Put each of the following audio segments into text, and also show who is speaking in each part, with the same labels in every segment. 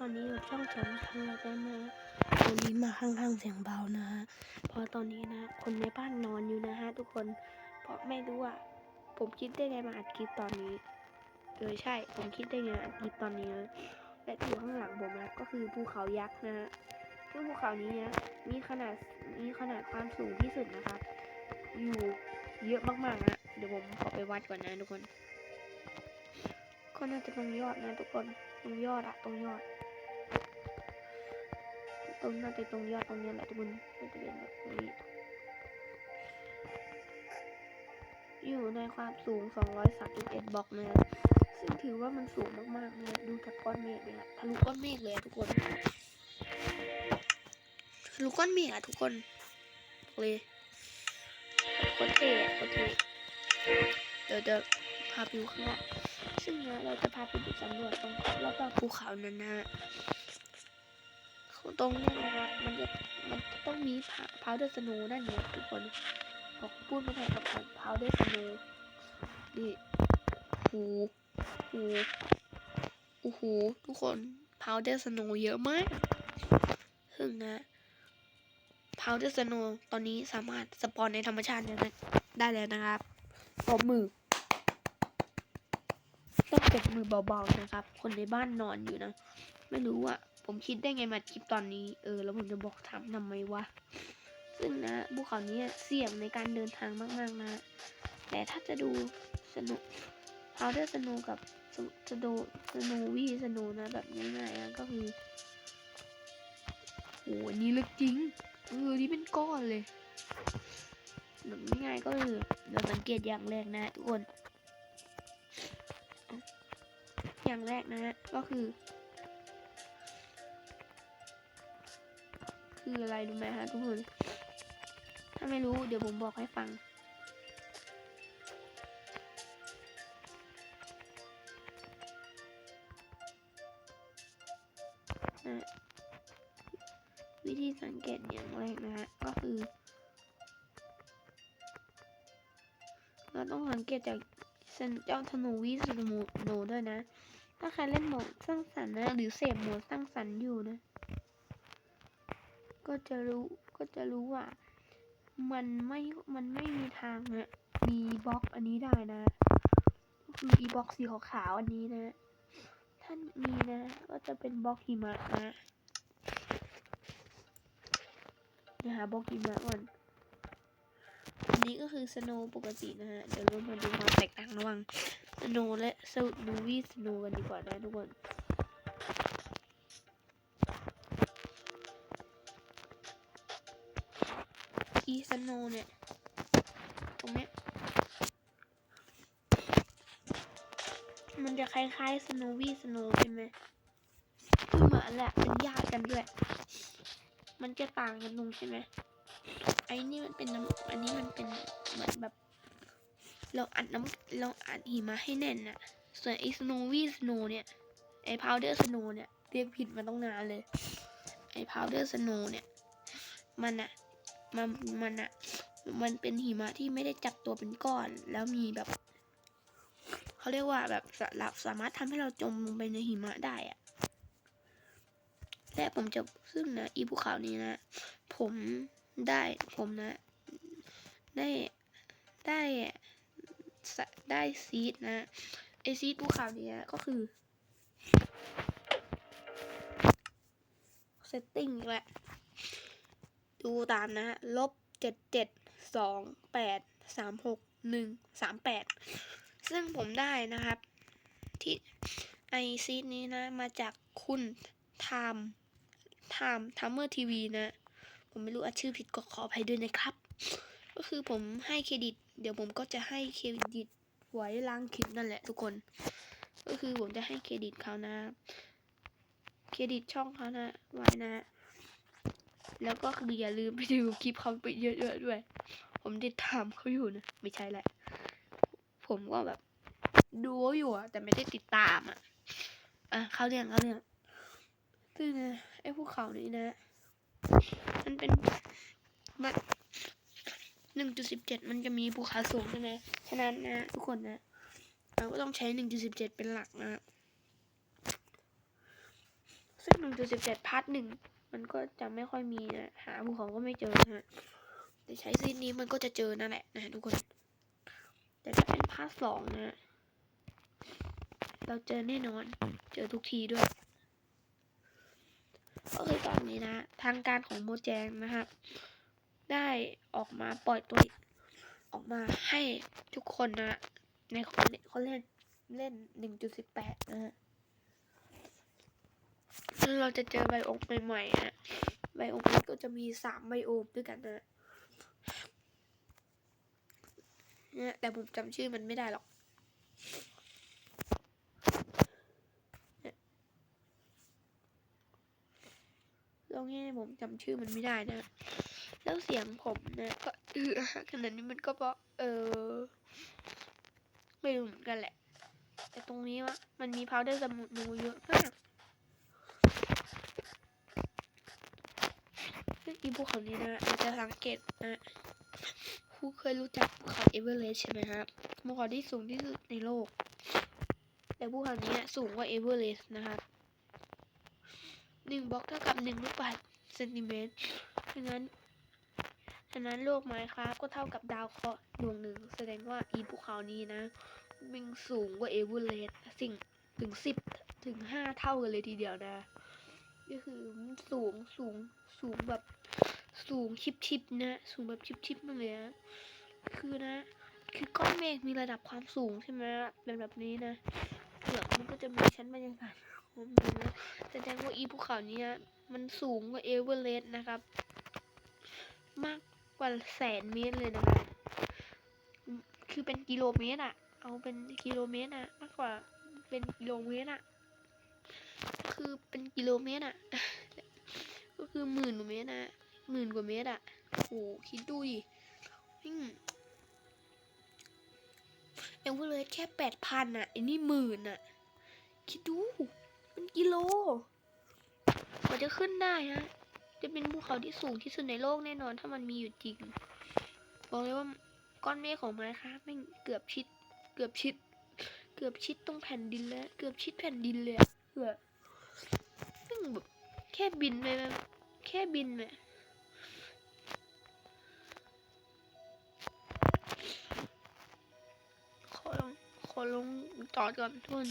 Speaker 1: ตอนนี้อยู่ช่องสองทางแล้วกันนะวันนี้มาข้างๆเสียงเบานะฮะเพราะตอนนี้นะคนในบ้านนอนอยู่นะฮะทุกคน เพราะไม่รู้ว่าผมคิดได้ไงมาอัดคลิปตอนนี้เออใช่ ผมคิดได้ไงมาอัดคลิปตอนนี้นะและอยู่ข้างหลังผมนะก็คือภูเขายักษ์นะฮะซึ่งภูเขานี้นะมีขนาดมีขนาดความสูงที่สุดนะครับ อยู่เยอะมากๆนะเดี๋ยวผมขอไปวัดก่อนนะทุกคน ก็น่าจะตรงยอดนะทุกคน ตรงยอดอะตรงยอด รงน่าจะตรงยอดตรงเนี้ยแหละทุกคนมันจะเป็นแบบนี้อยู่ในความสูง 231 บล็อกนะซึ่งถือว่ามันสูงมากๆนะดูจากก้อนเมฆเนี่ยทะลุก้อนเมฆเลยทุกคนทะลุก้อนเมฆอะทุกคนเลยโคตรเท่อะโคตรเท่เดี๋ยวเดี๋ยวพาไปดูข้างนอกซึ่งนะเราจะพาไปดูสำรวจตรงรอบๆภูเขานั้นนะ ตรงเนี้ยนะครับมันจะมันต้องมีพาวเดอร์สโนนั่นเนี่ยทุกคนบอกพูดไม่ได้กับพาวเดอร์สโนนี่หูหูโอ้โหทุกคนพาวเดอร์สโนเยอะมากซึ่งนะพาวเดอร์สโนตอนนี้สามารถสปอนในธรรมชาติได้แล้วได้แล้วนะครับปรบมือต้องเก็บมือเบาๆนะครับ คนในบ้านนอนอยู่นะ ไม่รู้อะ ผมคิดได้ไงมาคลิปตอนนี้ เออ แล้วผมจะบอกทำทำไมวะ ซึ่งนะภูเขานี้เสี่ยงในการเดินทางมาก ๆ นะ แต่ถ้าจะดูสนุกพาวเดอร์สโนกับสโนสโนวี่สโนนะ แบบง่ายๆนะก็คือโอ้โหนี้ลึกจริง เออ นี่เป็นก้อนเลยแบบง่ายก็คือเราสังเกตอย่างแรกนะทุกคน อย่างแรกนะ ก็คือ คืออะไรรู้ไหมฮะทุกคน ถ้าไม่รู้เดี๋ยวผมบอกให้ฟัง วิธีสังเกตอย่างแรกนะฮะ ก็คือ เราต้องสังเกตจากเซนเจ้าธนูวิสโนโนด้วยนะ ถ้าใครเล่นโหมดสร้างสรรค์นะ หรือเสพโหมดสร้างสรรค์อยู่นะ ก็จะรู้ก็จะรู้ว่า มันไม่มันไม่มีทางนะมีบล็อกอันนี้ได้นะก็คืออีบล็อกสีขาวๆอันนี้นะถ้านมีนะ ก็จะเป็นบล็อกหิมะนะเดี๋ยวหาบล็อกหิมะก่อนอันนี้ก็คือสโนว์ปกตินะฮะ เดี๋ยวเรามาดูความแตกต่างระหว่างสโนว์และสโนวี่สโนว์กันดีกว่านะทุกคน อีสโนเนี่ย ตรงเนี้ย มันจะคล้ายๆสโนวี่สโนใช่ไหมคือเหมือนแหละเป็นญาติกันด้วย มันจะต่างกันตรงใช่ไหมไอ้นี่มันเป็นน้ำอันนี้มันเป็นเหมือนแบบ เราอัดน้ำเราอัดหิมะให้แน่นน่ะ ส่วนไอ้สโนวี่สโนเนี่ย ไอ้พาวเดอร์สโนเนี่ย เรียกผิดมาต้องนานเลย ไอ้พาวเดอร์สโนเนี่ย มันอะ มันมันอะมันเป็นหิมะที่ไม่ได้จับตัวเป็นก้อน แล้วมีแบบเขาเรียกว่าแบบสลับสามารถทำให้เราจมลงไปในหิมะได้อะและผมจะซึ่งนะอีภูเขานี้นะ ผมได้ผมนะ ได้ได้ได้ซีดนะไอซีดภูเขานี้ก็คือเซตติ้งแหละ ดูตามนะลบเจ็ดเจ็ดสองแปดสามหกหนึ่งสามแปดซึ่งผมได้นะครับที่ไอซีนี้นะ มาจากคุณไทม์ไทม์ทัมเมอร์ทีวีนะ ผมไม่รู้อะชื่อผิดก็ขออภัยด้วยนะครับ ก็คือผมให้เครดิต เดี๋ยวผมก็จะให้เครดิตไว้ล่างคลิปนั่นแหละทุกคน ก็คือผมจะให้เครดิตเขานะ เครดิตช่องเขานะไว้นะ แล้วก็คืออย่าลืมไปดูคลิปเขาไปเยอะๆด้วย ผมติดตามเขาอยู่นะ ไม่ใช่แหละ ผมก็แบบ ดูอยู่อะแต่ไม่ได้ติดตามอะอะเขาเรื่องเขาเรื่องซึ่งนะไอ้ภูเขานี้นะ มันเป็นมันหนึ่งจุดสิบเจ็ดมันจะมีภูเขาสูงใช่ไหมฉะนั้นนะทุกคนนะ เราก็ต้องใช้หนึ่งจุดสิบเจ็ดเป็นหลักนะซึ่ง1.17พาร์ทหนึ่ง มันก็จะไม่ค่อยมีนะหาภูเขาก็ไม่เจอนะฮะแต่ใช้ซีนนี้มันก็จะเจอนั่นแหละนะทุกคน แต่ถ้าเป็นพาร์ทสองนะเราเจอแน่นอน เจอทุกทีด้วยก็คือตอนนี้นะ ทางการของโมแจงนะครับ ได้ออกมาปล่อยตัวออกมาให้ทุกคนนะ ในคนเล่นเขาเล่นเล่น 1.18 นะฮะ เราจะเจอไบโอมใหม่ๆอะไบโอมนี้ก็จะมีสามไบโอมด้วยกันนะเนี่ยแต่ผมจำชื่อมันไม่ได้หรอกตรงนี้ผมจำชื่อมันไม่ได้นะ แล้วเสียงผมนะก็เออขนาดนี้มันก็เพราะเออ ไม่รู้เหมือนกันแหละ แต่ตรงนี้วะมันมีพาวเดอร์สมุดนูเยอะมาก ซึ่งอีภูเขานี้นะเราจะสังเกตนะผู้เคยรู้จักภูเขาเอเวอเรสต์ใช่ไหมครับภูเขาที่สูงที่สุดในโลก แต่ภูเขานี้สูงกว่าเอเวอเรสต์นะครับหนึ่งบล็อกเท่ากับหนึ่งลูกบาศก์เซนติเมตรฉะนั้นฉะนั้นโลกไม้ครับก็เท่ากับดาวเคราะห์ดวงหนึ่ง แสดงว่าอีภูเขานี้นะมันสูงกว่าเอเวอเรสต์สิ่งถึงสิบถึงห้าเท่ากันเลยทีเดียวนะ ก็คือมันสูงสูงสูงแบบสูงชิบชิบนะสูงแบบชิบชิบมากเลยนะคือนะ คือก้อนเมฆมีระดับความสูงใช่ไหมเป็นแบบนี้นะเปลือกมันก็จะมีชั้นบรรยากาศของมันนะแสดงว่าอีภูเขานี้นะมันสูงกว่าเอเวอเรสต์นะครับ มากกว่าแสนเมตรเลยนะครับอืมคือเป็นกิโลเมตรอะเอาเป็นกิโลเมตรอะมากกว่าเป็นกิโลเมตรอะ คือเป็นกิโลเมตรอะก็คือหมื่นกว่าเมตรนะหมื่นกว่าเมตรอะโหคิดดูดิอืมเอเวอเรสต์แค่แปดพันอะไอ้นี่หมื่นอะคิดดูเป็นกิโลกว่าจะขึ้นได้ฮะ จะเป็นภูเขาที่สูงที่สุดในโลกแน่นอน ถ้ามันมีอยู่จริง บอกเลยว่าก้อนเมฆของไม้ค่ะแม่งเกือบชิด เกือบชิด เกือบชิดตรงแผ่นดินแล้ว เกือบชิดแผ่นดินเลยเกือบ แม่งแบบแค่บินไปแค่บินเนี่ขอลงขอลงจอดก่อนทุน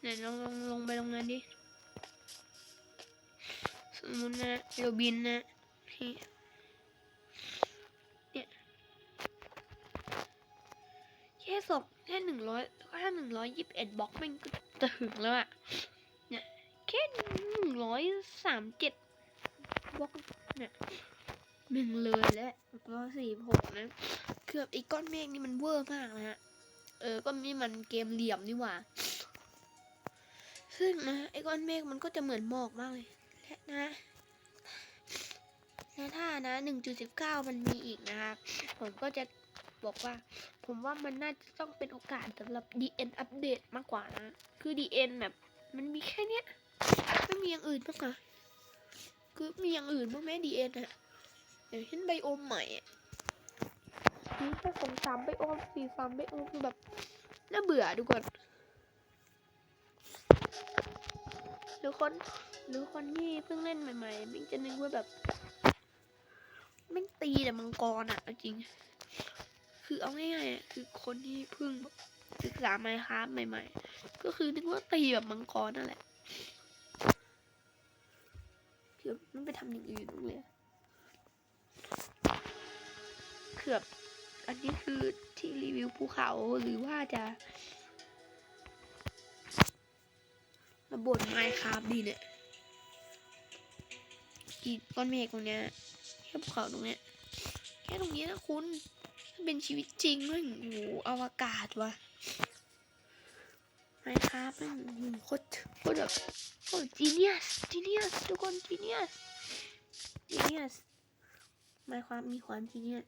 Speaker 1: ไหนลองลงลงไปตรงนั้นดิสมมตินะเราบินนะที่ แค่สองแค่หนึ่งร้อยแค่หนึ่งร้อยยี่สิบเอ็ดบล็อกมันก็จะถึงแล้วอะเนี่ยแค่หนึ่งร้อยสามเจ็ดบล็อกเนี่ยหนึ่งเลยแล้วร้อยสี่หกนะเกือบไอ้ก้อนเมฆนี่มันเวอร์มากนะฮะเออก็นี่มันเกมเหลี่ยมนี่หว่า ซึ่งนะไอ้ก้อนเมฆมันก็จะเหมือนหมอกมากเลยและนะและถ้านะ1.19มันมีอีกนะครับผมก็จะ บอกว่า ผมว่ามันน่าจะต้องเป็นโอกาสสำหรับ DN อัปเดตมากกว่านะ คือ DN แบบ มันมีแค่เนี้ย ไม่มีอย่างอื่นบ้างเหรอคือมีอย่างอื่นบ้างไหม DN อะอย่างเช่นไบโอมใหม่อะมีแค่สองสามไบโอมสี่สามไบโอมคือแบบน่าเบื่อดูก่อนหรือคนหรือคนที่เพิ่งเล่นใหม่ๆมันจะนึกว่าแบบแม่งตีแต่มังกรอะเอาจริง คือเอาง่ายๆคือคนที่เพิ่งศึกษาไมค้าใหม่ๆ ก็คือนึกว่าตีแบบมังกรนั่นแหละคือมันไปทำอย่างอื่นบ้างเลยคือบอันนี้คือที่รีวิวภูเขาหรือว่าจะระบบไมค้าดีเนี่ยอีก้อนเมฆตรงเนี้ยแค่ภูเขาตรงเนี้ยแค่ตรงเนี้ยนะคุณ เป็นชีวิตจริงมันโอ้โหอวกาศวะไมค์ครับมันโอ้โหโคตรโคตรแบบโคตรจีเนียสจีเนียสทุกคนจีเนียสจีเนียสไมค์ครับมีความจีเนียส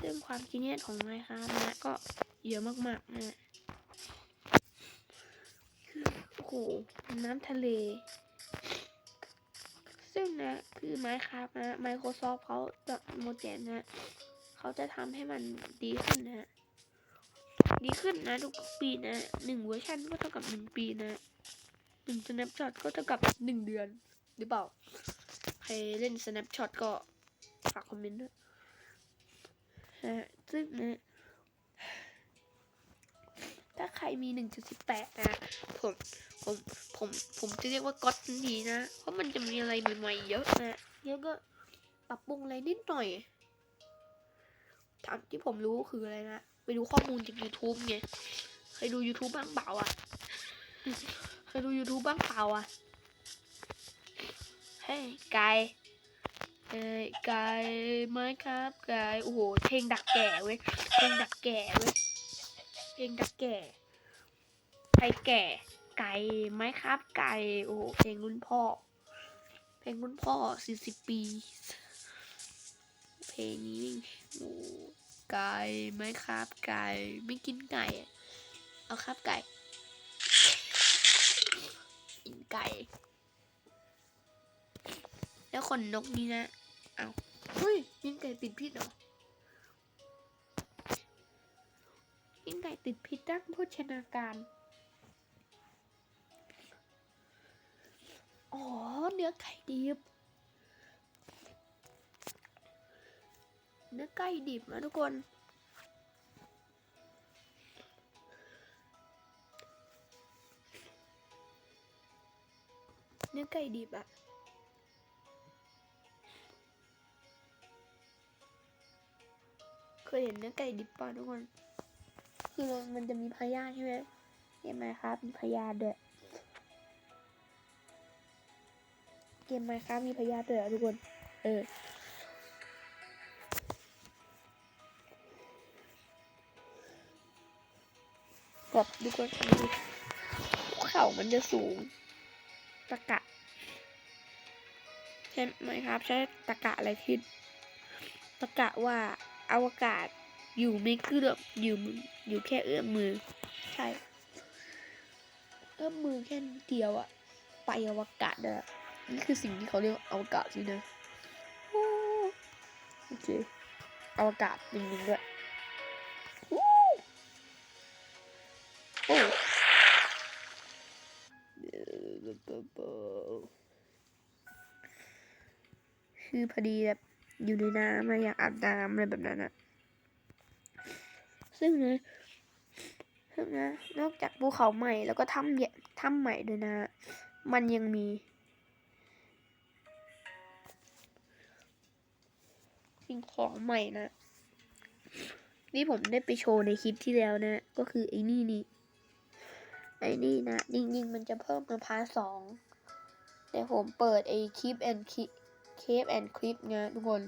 Speaker 1: ซึ่งความจีเนียสของไมค์ครับนะก็เยอะมากๆนะโอ้โหน้ำทะเล ซึ่งนะคือไมค์ครับนะ Microsoft เขาจะโมเดลนะเขาจะทำให้มันดีขึ้นนะฮะดีขึ้นนะทุกปีนะหนึ่งเวอร์ชันก็เท่ากับหนึ่งปีนะหนึ่ง snapshot ก็เท่ากับหนึ่งเดือน หรือเปล่า ใครเล่น snapshot ก็ฝากคอมเมนต์ด้วยฮะซึ่งนะ ถ้าใครมีหนึ่งจุดสิบแปดนะ ผม ผม ผม ผมจะเรียกว่าก๊อตทันทีนะ เพราะมันจะมีอะไรใหม่ๆเยอะนะแล้วก็ปรับปรุงอะไรนิดหน่อยถามที่ผมรู้คืออะไรนะ ไปดูข้อมูลจาก YouTube ไง เคยดู YouTube บ้างเปล่าอะ เคยดู YouTube บ้างเปล่าอะ เฮ้ยไกายเอ้ยไกายไหมครับไกายโอ้โห เพลงดักแก่เว้ย เพลงดักแก่เว้ย เพลงดักแก่ไก่แก่ ไก่ไหมครับ ไก่ โอ้เพลงรุ่นพ่อ เพลงรุ่นพ่อสี่สิบปี เพลงนี้โอ้ไก่ไหมครับ ไก่ ไม่กินไก่ เอาครับไก่ กินไก่ แล้วขนนกนี่นะ เอาเฮ้ยกินไก่ติดพิษเหรอ กินไก่ติดพิษด้านโภชนาการ อ๋อ เนื้อไก่ดิบ เนื้อไก่ดิบนะทุกคนเนื้อไก่ดิบอะเคยเห็นเนื้อไก่ดิบป่ะทุกคน คือมันจะมีพยาธิใช่ไหมเห็นไหมครับมีพยาธิด้วยเกมไหมครับมีพยาธิด้วยเหรอทุกคน เออแบบทุกคนดูเขามันจะสูง ตะกะใช่ไหมครับ ใช้ตะกะอะไรคิดตะกะว่าอวกาศ อยู่ไม่เกือบอยู่อยู่แค่เอื้อมมือ ใช่เอื้อมมือแค่เดียวอะไปอวกาศอะนี่คือสิ่งที่เขาเรียกว่าอวกาศสินะโอ้โอเคอวกาศจริงๆด้วยโอ้คือพอดีแบบอยู่ในน้ำอะอยากอาบน้ำอะไรแบบนั้นอะ ซึ่งนะซึ่งนะนอกจากภูเขาใหม่แล้วก็ถ้ำเนี่ยถ้ำใหม่ด้วยนะ มันยังมี สิ่งของใหม่นะ นี่ผมได้ไปโชว์ในคลิปที่แล้วนะ ก็คือไอ้นี่นี่ไอ้นี่นะจริงๆมันจะเพิ่มมาพาร์ทสองแต่ผมเปิดไอ้คลิปแอนคลิปเคปแอนคลิปไงทุกคน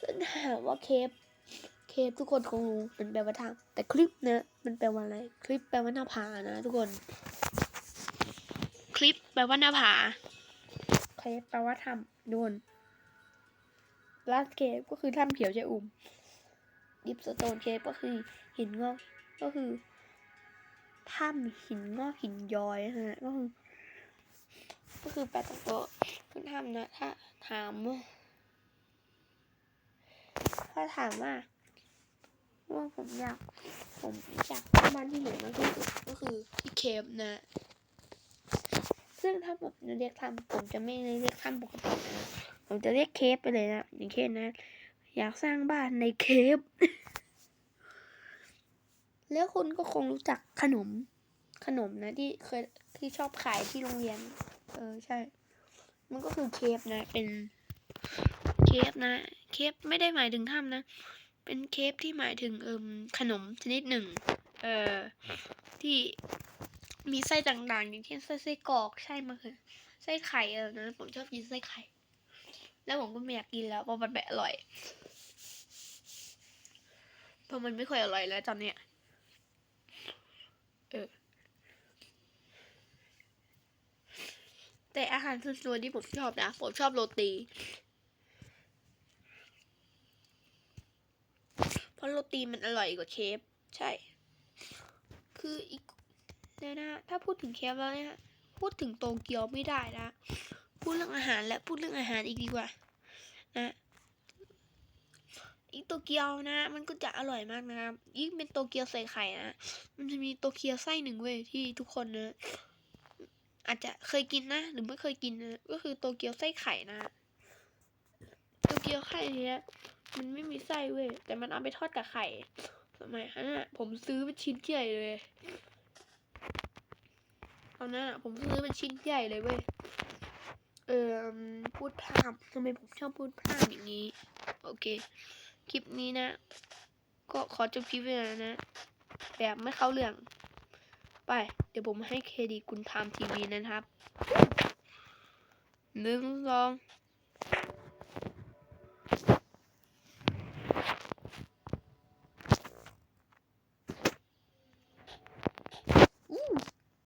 Speaker 1: ซึ่งถามว่าเคป เคปทุกคนคงรู้มันแปลว่าทางแต่คลิปนะมันแปลว่าอะไร คลิปแปลว่าหน้าผานะทุกคน คลิปแปลว่าหน้าผาเคปแปลว่าถ้ำโดนลาสเคปก็คือถ้ำเขียวชะอุ่มดิฟสโตนเคปก็คือหินงอกก็คือถ้ำหินงอกหินย้อยนะฮะก็คือก็คือแปลตรงตัวขึ้นถ้ำนะถ้าถามว่าถ้าถามว่า ว่าผมอยาก ผมอยากบ้านที่ไหนมากที่สุดก็คือที่เคปนะ ซึ่งถ้าผมจะเรียกถ้ำผมจะไม่เรียกถ้ำปกตินะผมจะเรียกเคปไปเลยนะอย่างเช่นนะ อยากสร้างบ้านในเคปแล้วคุณก็คงรู้จักขนม ขนมนะที่เคยที่ชอบขายที่โรงเรียน เออใช่ มันก็คือเคปนะ เป็นเคปนะ เคปไม่ได้หมายถึงถ้ำนะ เป็นเคปที่หมายถึงเอิมขนมชนิดหนึ่ง เอ่อที่มีไส้ต่างๆ อย่างเช่นไส้ไส้กรอกไส้มะเขือไส้ไข่เออนะผมชอบกินไส้ไข่ แล้วผมก็ไม่อยากกินแล้วเพราะมันแบบอร่อยเพราะมันไม่ค่อยอร่อยแล้วตอนเนี้ยเออแต่อาหารส่วนตัวที่ผมชอบนะ ผมชอบโรตี เพราะโรตีมันอร่อยกว่าเคฟใช่ คืออีกเนี่ยนะถ้าพูดถึงเคฟแล้วเนี่ยพูดถึงโตเกียวไม่ได้นะ พูดเรื่องอาหารและพูดเรื่องอาหารอีกดีกว่า นะอีกโตเกียวนะ มันก็จะอร่อยมากนะครับยิ่งเป็นโตเกียวใส่ไข่นะมันจะมีโตเกียวไส้หนึ่งเว้ยที่ทุกคนนะอาจจะเคยกินนะ หรือไม่เคยกินนะก็คือโตเกียวไส้ไข่นะโตเกียวไข่เนี้ย มันไม่มีไส้เว้ย แต่มันเอาไปทอดกับไข่ สมัยนั้นอะผมซื้อเป็นชิ้นใหญ่เลยตอนนั้นอะผมซื้อเป็นชิ้นใหญ่เลยเว้ย เออพูดพร่ำทำไมผมชอบพูดพร่ำอย่างนี้ โอเค คลิปนี้นะ ก็ขอจบคลิปไปแล้วนะ แบบไม่เข้าเรื่อง ไป เดี๋ยวผมให้เครดิตคุณไทม์ทีวีนะครับหนึ่งสอง